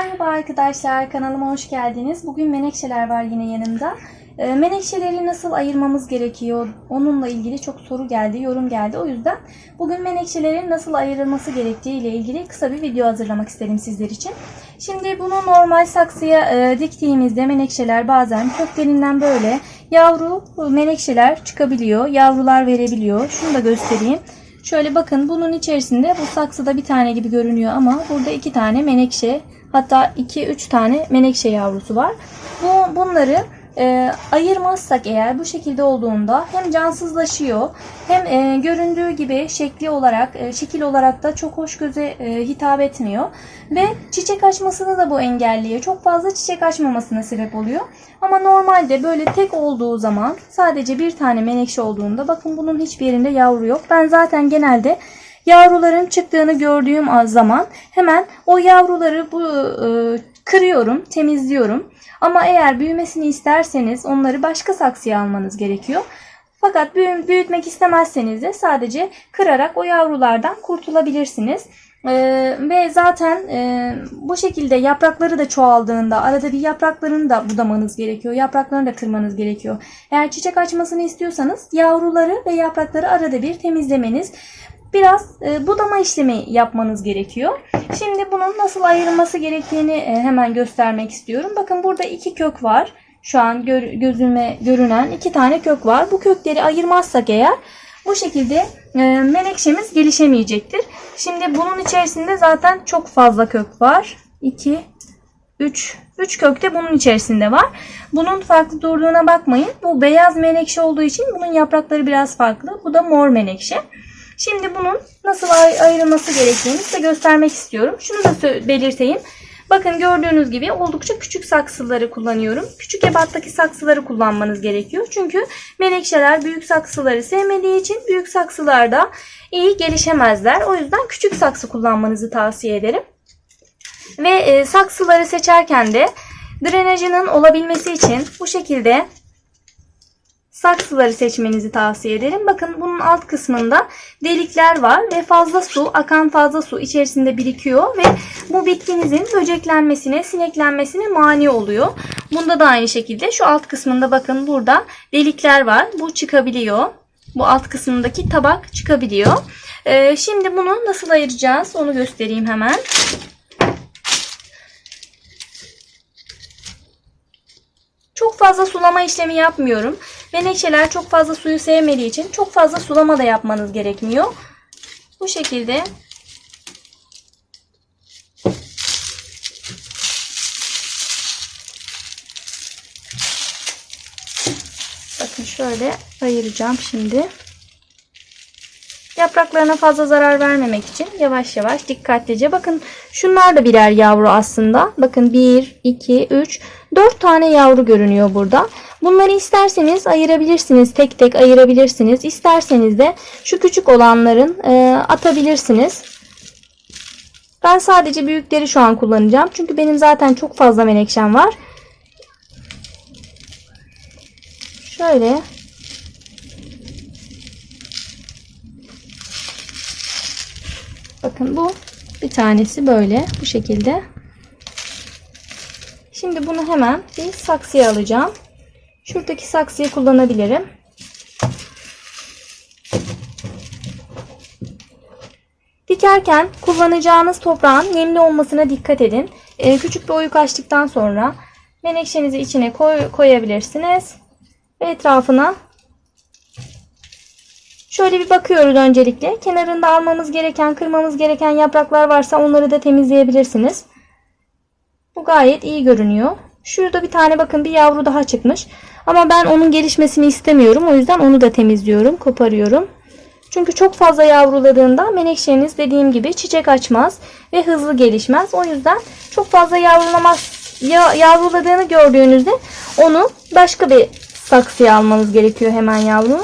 Merhaba arkadaşlar, kanalıma hoş geldiniz. Bugün menekşeler var yine yanımda. Ee, Menekşeleri nasıl ayırmamız gerekiyor? Onunla ilgili çok soru geldi, yorum geldi. O yüzden bugün menekşelerin nasıl ayrılması gerektiği ile ilgili kısa bir video hazırlamak istedim sizler için. Şimdi bunu normal saksıya e, diktiğimizde menekşeler bazen köklerinden böyle yavru menekşeler çıkabiliyor, yavrular verebiliyor. Şunu da göstereyim. Şöyle bakın bunun içerisinde bu saksıda bir tane gibi görünüyor ama burada iki tane menekşe hatta iki üç tane menekşe yavrusu var. Bu bunları e, ayırmazsak eğer bu şekilde olduğunda hem cansızlaşıyor hem e, göründüğü gibi şekli olarak e, şekil olarak da çok hoş göze e, hitap etmiyor ve çiçek açmasını da bu engelliyor. Çok fazla çiçek açmamasına sebep oluyor. Ama normalde böyle tek olduğu zaman sadece bir tane menekşe olduğunda bakın bunun hiçbir yerinde yavru yok. Ben zaten genelde yavruların çıktığını gördüğüm zaman hemen o yavruları bu e, kırıyorum, temizliyorum. Ama eğer büyümesini isterseniz onları başka saksıya almanız gerekiyor. Fakat büyü- büyütmek istemezseniz de sadece kırarak o yavrulardan kurtulabilirsiniz. Ee, ve zaten e, bu şekilde yaprakları da çoğaldığında arada bir yapraklarını da budamanız gerekiyor. Yapraklarını da kırmanız gerekiyor. Eğer çiçek açmasını istiyorsanız yavruları ve yaprakları arada bir temizlemeniz biraz e, budama işlemi yapmanız gerekiyor. Şimdi bunun nasıl ayrılması gerektiğini e, hemen göstermek istiyorum. Bakın burada iki kök var. Şu an gör, gözüme görünen iki tane kök var. Bu kökleri ayırmazsak eğer bu şekilde e, menekşemiz gelişemeyecektir. Şimdi bunun içerisinde zaten çok fazla kök var. 2 3 3 kök de bunun içerisinde var. Bunun farklı durduğuna bakmayın. Bu beyaz menekşe olduğu için bunun yaprakları biraz farklı. Bu da mor menekşe. Şimdi bunun nasıl ay- ayrılması gerektiğini size göstermek istiyorum. Şunu da belirteyim. Bakın gördüğünüz gibi oldukça küçük saksıları kullanıyorum. Küçük ebattaki saksıları kullanmanız gerekiyor. Çünkü menekşeler büyük saksıları sevmediği için büyük saksılarda iyi gelişemezler. O yüzden küçük saksı kullanmanızı tavsiye ederim. Ve e, saksıları seçerken de drenajının olabilmesi için bu şekilde saksıları seçmenizi tavsiye ederim. Bakın bunun alt kısmında delikler var ve fazla su, akan fazla su içerisinde birikiyor ve bu bitkinizin böceklenmesine, sineklenmesine mani oluyor. Bunda da aynı şekilde şu alt kısmında bakın burada delikler var. Bu çıkabiliyor. Bu alt kısmındaki tabak çıkabiliyor. Ee, şimdi bunu nasıl ayıracağız onu göstereyim hemen. Çok fazla sulama işlemi yapmıyorum. Menekşeler çok fazla suyu sevmediği için çok fazla sulama da yapmanız gerekmiyor. Bu şekilde Bakın şöyle ayıracağım şimdi. Yapraklarına fazla zarar vermemek için yavaş yavaş dikkatlice. Bakın şunlar da birer yavru aslında. Bakın 1, 2, 3, 4 tane yavru görünüyor burada. Bunları isterseniz ayırabilirsiniz. Tek tek ayırabilirsiniz. İsterseniz de şu küçük olanların e, atabilirsiniz. Ben sadece büyükleri şu an kullanacağım. Çünkü benim zaten çok fazla menekşem var. Şöyle Bakın bu bir tanesi böyle bu şekilde. Şimdi bunu hemen bir saksıya alacağım. Şuradaki saksıyı kullanabilirim. Dikerken kullanacağınız toprağın nemli olmasına dikkat edin. Ee, küçük bir oyuk açtıktan sonra menekşenizi içine koy, koyabilirsiniz. Ve etrafına Şöyle bir bakıyoruz öncelikle. Kenarında almamız gereken, kırmamız gereken yapraklar varsa onları da temizleyebilirsiniz. Bu gayet iyi görünüyor. Şurada bir tane bakın bir yavru daha çıkmış. Ama ben onun gelişmesini istemiyorum. O yüzden onu da temizliyorum, koparıyorum. Çünkü çok fazla yavruladığında menekşeniz dediğim gibi çiçek açmaz ve hızlı gelişmez. O yüzden çok fazla yavrulamaz ya, yavruladığını gördüğünüzde onu başka bir saksıya almanız gerekiyor hemen yavrunu.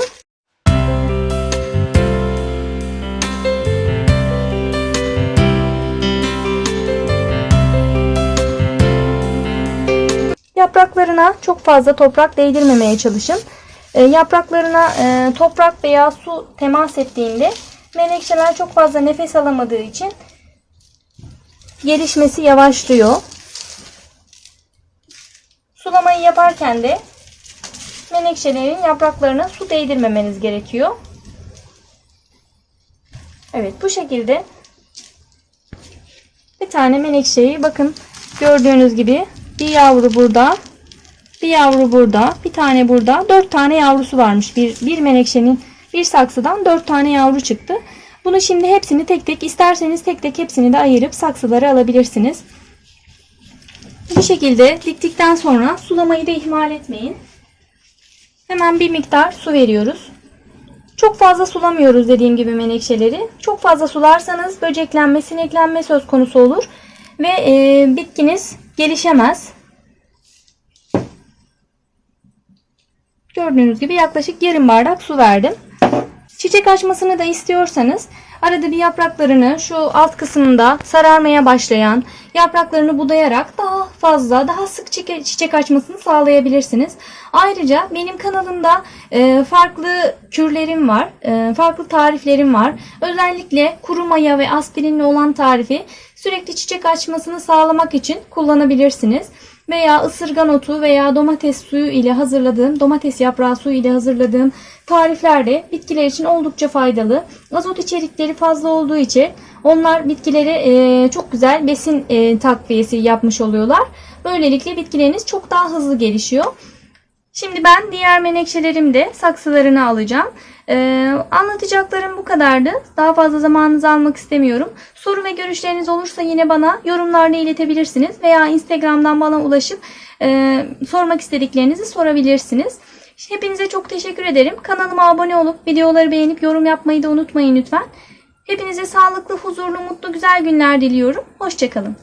Yapraklarına çok fazla toprak değdirmemeye çalışın. E, yapraklarına e, toprak veya su temas ettiğinde menekşeler çok fazla nefes alamadığı için gelişmesi yavaşlıyor. sulamayı yaparken de menekşelerin yapraklarına su değdirmemeniz gerekiyor. Evet bu şekilde bir tane menekşeyi bakın gördüğünüz gibi bir yavru burada bir yavru burada bir tane burada dört tane yavrusu varmış bir, bir menekşenin bir saksıdan dört tane yavru çıktı. Bunu şimdi hepsini tek tek isterseniz tek tek hepsini de ayırıp saksılara alabilirsiniz. Bu şekilde diktikten sonra sulamayı da ihmal etmeyin. Hemen bir miktar su veriyoruz. Çok fazla sulamıyoruz dediğim gibi menekşeleri. Çok fazla sularsanız böceklenme, sineklenme söz konusu olur ve e, bitkiniz gelişemez. Gördüğünüz gibi yaklaşık yarım bardak su verdim. Çiçek açmasını da istiyorsanız arada bir yapraklarını şu alt kısmında sararmaya başlayan yapraklarını budayarak daha fazla daha sık çiçek- açmasını sağlayabilirsiniz. Ayrıca benim kanalımda e, farklı kürlerim var, e, farklı tariflerim var. Özellikle kuru maya ve aspirinli olan tarifi sürekli çiçek açmasını sağlamak için kullanabilirsiniz veya ısırgan otu veya domates suyu ile hazırladığım, domates yaprağı suyu ile hazırladığım tarifler de bitkiler için oldukça faydalı. Azot içerikleri fazla olduğu için onlar bitkilere e, çok güzel besin e, takviyesi yapmış oluyorlar. Böylelikle bitkileriniz çok daha hızlı gelişiyor. Şimdi ben diğer menekşelerim de saksılarını alacağım. Ee, anlatacaklarım bu kadardı. Daha fazla zamanınızı almak istemiyorum. Soru ve görüşleriniz olursa yine bana yorumlarda iletebilirsiniz. Veya Instagram'dan bana ulaşıp e, sormak istediklerinizi sorabilirsiniz. Hepinize çok teşekkür ederim. Kanalıma abone olup videoları beğenip yorum yapmayı da unutmayın lütfen. Hepinize sağlıklı, huzurlu, mutlu, güzel günler diliyorum. Hoşçakalın.